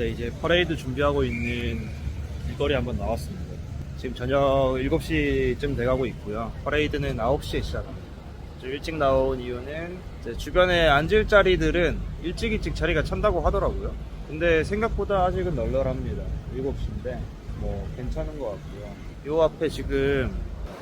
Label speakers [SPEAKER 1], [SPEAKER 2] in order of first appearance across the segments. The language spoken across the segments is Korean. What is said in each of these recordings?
[SPEAKER 1] 네, 이제 퍼레이드 준비하고 있는 길거리 한번 나왔습니다. 지금 저녁 7시쯤 돼가고 있고요. 퍼레이드는 9시에 시작합니다. 좀 일찍 나온 이유는 주변에 앉을 자리들은 일찍 일찍 자리가 찬다고 하더라고요. 근데 생각보다 아직은 널널합니다. 7시인데 뭐 괜찮은 것 같고요. 요 앞에 지금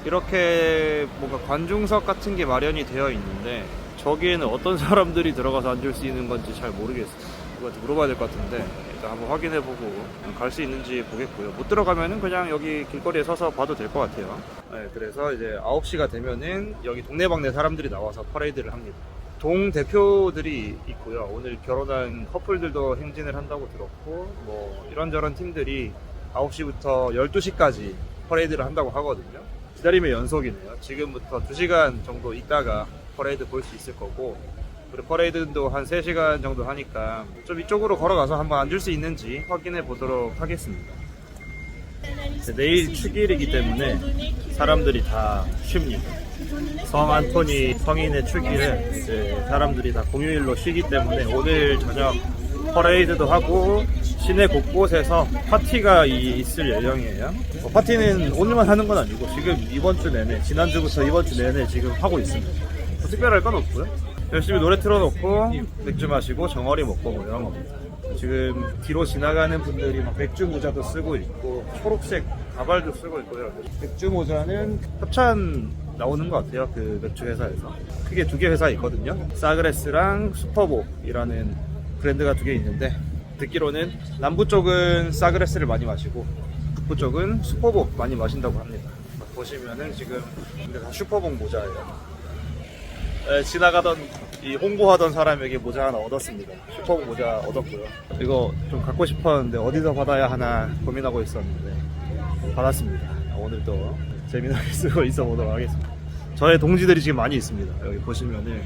[SPEAKER 1] 이렇게 뭔가 관중석 같은 게 마련이 되어 있는데 저기에는 어떤 사람들이 들어가서 앉을 수 있는 건지 잘 모르겠어요. 누구한테 물어봐야 될 것 같은데 일단 한번 확인해보고 갈 수 있는지 보겠고요. 못 들어가면은 그냥 여기 길거리에 서서 봐도 될 것 같아요. 네, 그래서 이제 9시가 되면은 여기 동네방네 사람들이 나와서 퍼레이드를 합니다. 동 대표들이 있고요. 오늘 결혼한 커플들도 행진을 한다고 들었고 뭐 이런저런 팀들이 9시부터 12시까지 퍼레이드를 한다고 하거든요. 기다림의 연속이네요. 지금부터 2시간 정도 있다가 퍼레이드 볼 수 있을 거고 그리고 퍼레이드도 한 3시간 정도 하니까 좀 이쪽으로 걸어가서 한번 앉을 수 있는지 확인해 보도록 하겠습니다. 내일 축일이기 때문에 사람들이 다 쉽니다. 성 안토니 성인의 축일은 사람들이 다 공휴일로 쉬기 때문에 오늘 저녁 퍼레이드도 하고 시내 곳곳에서 파티가 이- 있을 예정이에요. 뭐 파티는 오늘만 하는 건 아니고 지금 이번 주 내내 지난주부터 이번 주 내내 지금 하고 있습니다. 뭐 특별할 건 없고요. 열심히 노래 틀어놓고 맥주 마시고 정어리 먹고 뭐 이런 겁니다. 지금 뒤로 지나가는 분들이 막 맥주 모자도 쓰고 있고 초록색 가발도 쓰고 있고 이런 맥주 모자는 협찬 나오는 것 같아요 그 맥주 회사에서. 크게 두 개 회사 있거든요. 사그레스랑 슈퍼복이라는 브랜드가 두 개 있는데 듣기로는 남부 쪽은 사그레스를 많이 마시고 북부 쪽은 슈퍼복 많이 마신다고 합니다. 보시면은 지금 근데 다 슈퍼복 모자예요 에, 지나가던 이 홍보하던 사람에게 모자 하나 얻었습니다. 슈퍼 모자 얻었고요. 이거 좀 갖고 싶었는데 어디서 받아야 하나 고민하고 있었는데 받았습니다. 오늘도 재미나게 쓰고 있어 보도록 하겠습니다. 저의 동지들이 지금 많이 있습니다. 여기 보시면은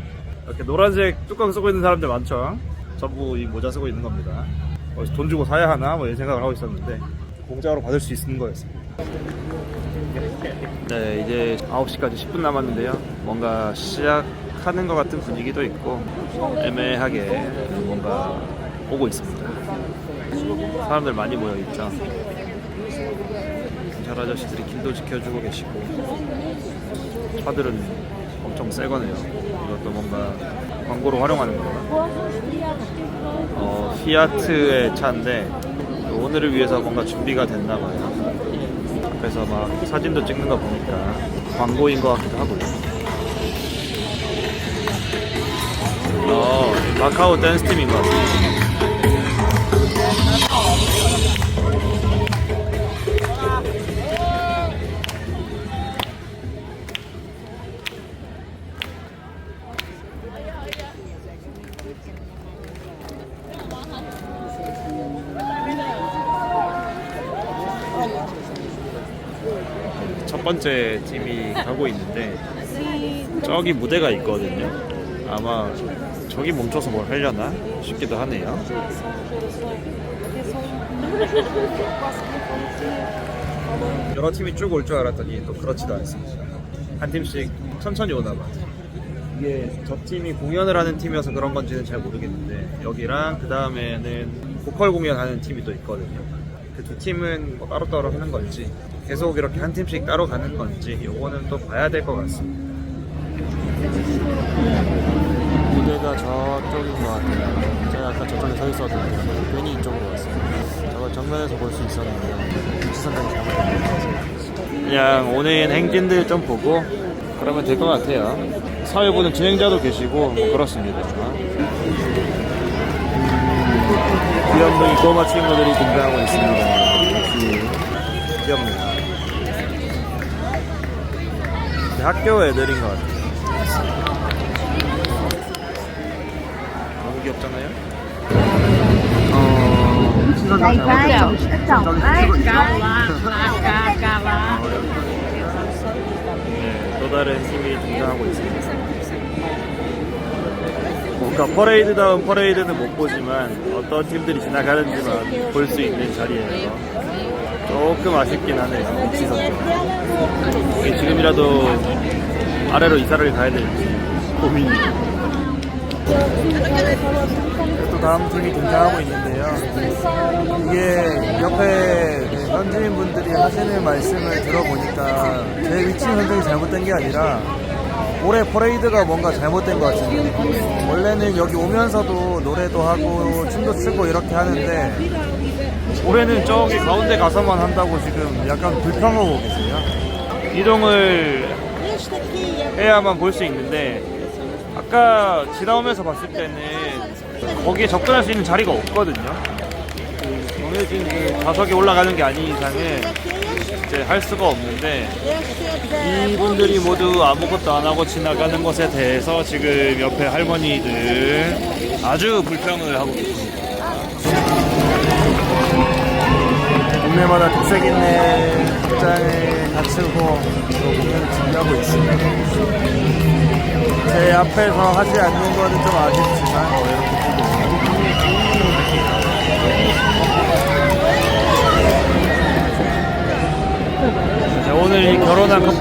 [SPEAKER 1] 이렇게 노란색 뚜껑 쓰고 있는 사람들 많죠. 전부 이 모자 쓰고 있는 겁니다. 어디서 돈 주고 사야 하나 뭐 이런 생각을 하고 있었는데 공짜로 받을 수 있는 거였습니다. 네, 이제 9시까지 10분 남았는데요. 뭔가 시작 하는 것 같은 분위기도 있고 애매하게 뭔가 오고 있습니다. 사람들 많이 모여 있죠. 경찰 아저씨들이 길도 지켜주고 계시고 차들은 엄청 새 거네요. 이것도 뭔가 광고로 활용하는 건가? 어, 피아트의 차인데 오늘을 위해서 뭔가 준비가 됐나 봐요. 그래서 막 사진도 찍는 거 보니까 광고인 것 같기도 하고요. 어, 마카오 댄스 팀인 것 같아요. 첫 번째 팀이 가고 있는데 저기 무대가 있거든요. 아마 저기 멈춰서 뭘 하려나 싶기도 하네요. 여러 팀이 쭉 올 줄 알았더니 또 그렇지도 않습니다. 한 팀씩 천천히 오나 봐. 이게 저 팀이 공연을 하는 팀이어서 그런 건지는 잘 모르겠는데 여기랑 그 다음에는 보컬 공연하는 팀이 또 있거든요. 그 두 팀은 뭐 따로따로 하는 건지 계속 이렇게 한 팀씩 따로 가는 건지 요거는 또 봐야 될 것 같습니다.
[SPEAKER 2] 저쪽인 것 같아요. 제가 아까 저쪽에 서 있었는데 괜히 이쪽으로 왔어요. 저걸 정면에서 볼 수 있었는데 선정이 잘못된.
[SPEAKER 1] 그냥 오는 행진들 좀 보고 그러면 될 것 같아요. 사회 보는 진행자도 계시고 뭐 그렇습니다. 귀염둥이 꼬마 친구들이 등장하고 있습니다. 역시 귀엽네요. 학교 애들인 것 같아요. 귀엽잖아요. 어, 네, 또 다른 팀이 등장하고 있습니다. 뭔가 퍼레이드다운 퍼레이드는 못 보지만 어떤 팀들이 지나가는지만 볼 수 있는 자리예요. 조금 아쉽긴 하네요. 이게 지금이라도 아래로 이사를 가야 될지 고민이에요. 다음 팀이 등장하고 있는데요. 이게 옆에 현지인 분들이 하시는 말씀을 들어보니까 제 위치 선정이 잘못된 게 아니라 올해 퍼레이드가 뭔가 잘못된 것 같은데 원래는 여기 오면서도 노래도 하고 춤도 추고 이렇게 하는데 올해는 저기 가운데 가서만 한다고 지금 약간 불평하고 계세요. 이동을 해야만 볼 수 있는데 아까 지나오면서 봤을 때는 거기에 접근할 수 있는 자리가 없거든요. 그 정해진 그 좌석에 올라가는 게 아닌 이상은 이제 할 수가 없는데 이분들이 모두 아무것도 안 하고 지나가는 것에 대해서 지금 옆에 할머니들 아주 불평을 하고 계십니다. 동네마다 특색 있는 극장을 갖추고 또 공연을 준비하고 있습니다. 제 앞에서 하지 않는 거는 좀 아쉽지만 뭐 이렇게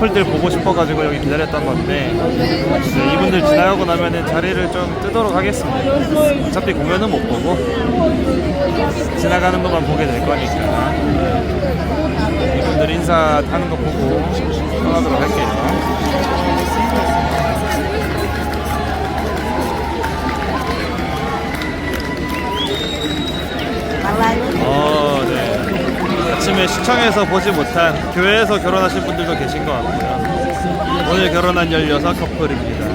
[SPEAKER 1] 커플들 보고 싶어가지고 여기 기다렸던 건데 이제 이분들 지나가고 나면은 자리를 좀 뜨도록 하겠습니다. 어차피 공연은 못 보고 지나가는 것만 보게 될 거니까. 이분들 인사하는 거 보고 시청에서 보지 못한 교회에서 결혼하신 분들도 계신 것 같고요. 오늘 결혼한 16 커플입니다.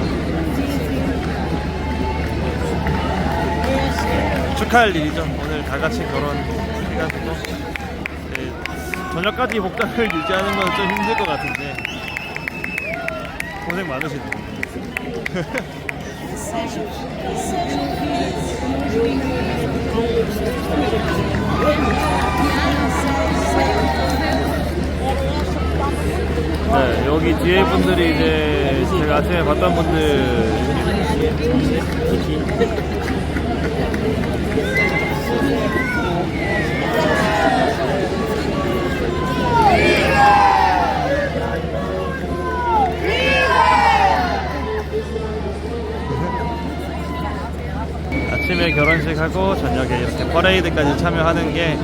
[SPEAKER 1] 축하할 일이죠. 오늘 다 같이 결혼해가지고. 네, 저녁까지 복장을 유지하는 건 좀 힘들 것 같은데. 고생 많으시네요. 여기 뒤에 분들이 이제 제가 아침에 봤던 분들. 아침에 결혼식 하고 저녁에 이렇게 퍼레이드까지 참여하는 게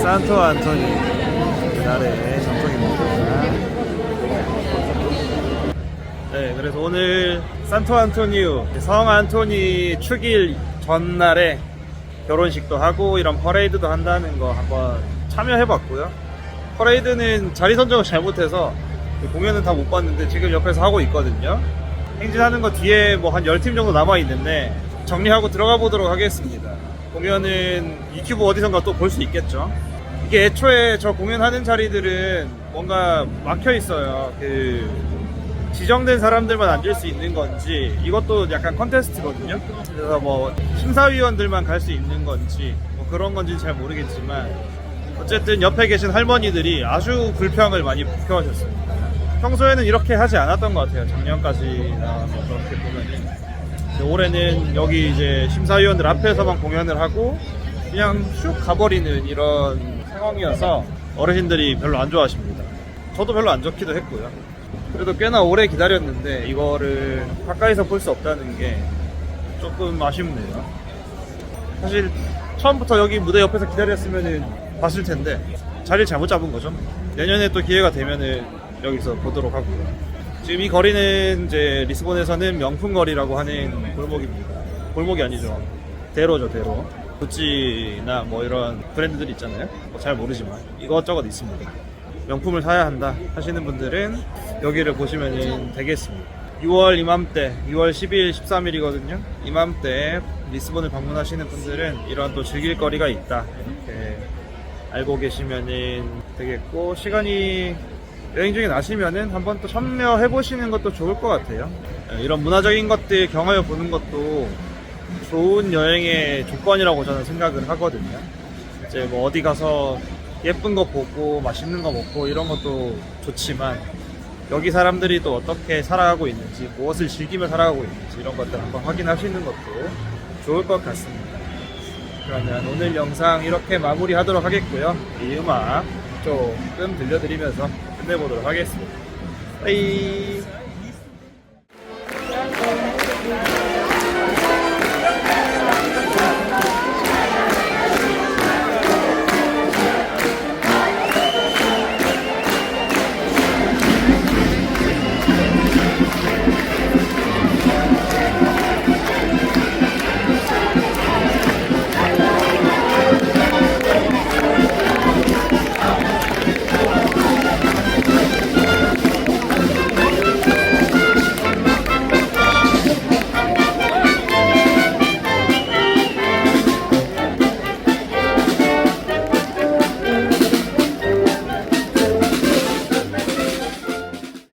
[SPEAKER 1] 산토 안토니. 그날의 정석입니다. 네, 그래서 오늘 산토 안토니우 성 안토니 축일 전날에 결혼식도 하고 이런 퍼레이드도 한다는 거 한번 참여해봤고요. 퍼레이드는 자리 선정을 잘못해서 공연은 다 못 봤는데 지금 옆에서 하고 있거든요. 행진하는 거 뒤에 뭐 한 10팀 정도 남아 있는데 정리하고 들어가 보도록 하겠습니다. 공연은 유튜브 어디선가 또 볼 수 있겠죠. 이게 애초에 저 공연하는 자리들은 뭔가 막혀 있어요. 그 지정된 사람들만 앉을 수 있는 건지 이것도 약간 컨테스트거든요. 그래서 뭐 심사위원들만 갈 수 있는 건지 뭐 그런 건지는 잘 모르겠지만 어쨌든 옆에 계신 할머니들이 아주 불평을 많이 표하셨습니다. 평소에는 이렇게 하지 않았던 것 같아요. 작년까지나 뭐 그렇게 보면은 올해는 여기 이제 심사위원들 앞에서만 공연을 하고 그냥 슉 가버리는 이런 상황이어서 어르신들이 별로 안 좋아하십니다. 저도 별로 안 좋기도 했고요. 그래도 꽤나 오래 기다렸는데 이거를 가까이서 볼 수 없다는 게 조금 아쉽네요. 사실 처음부터 여기 무대 옆에서 기다렸으면은 봤을 텐데 자리를 잘못 잡은 거죠. 내년에 또 기회가 되면은 여기서 보도록 하고요. 지금 이 거리는 이제 리스본에서는 명품 거리라고 하는 골목입니다. 골목이 아니죠. 대로죠, 대로. 구찌나 뭐 이런 브랜드들 있잖아요. 뭐 잘 모르지만 이것저것 있습니다. 명품을 사야 한다 하시는 분들은 여기를 보시면 되겠습니다. 6월 이맘때, 6월 10일, 13일이거든요. 이맘때 리스본을 방문하시는 분들은 이런 또 즐길 거리가 있다. 이렇게 알고 계시면 되겠고, 시간이 여행 중에 나시면은 한번 또 참여해 보시는 것도 좋을 것 같아요. 예, 이런 문화적인 것들 경험해 보는 것도 좋은 여행의 조건이라고 저는 생각을 하거든요. 이제 뭐 어디 가서 예쁜 거 보고 맛있는 거 먹고 이런 것도 좋지만 여기 사람들이 또 어떻게 살아가고 있는지 무엇을 즐기며 살아가고 있는지 이런 것들 한번 확인하시는 것도 좋을 것 같습니다. 그러면 오늘 영상 이렇게 마무리하도록 하겠고요. 이 음악 조금 들려드리면서 끝내보도록 하겠습니다. 빠이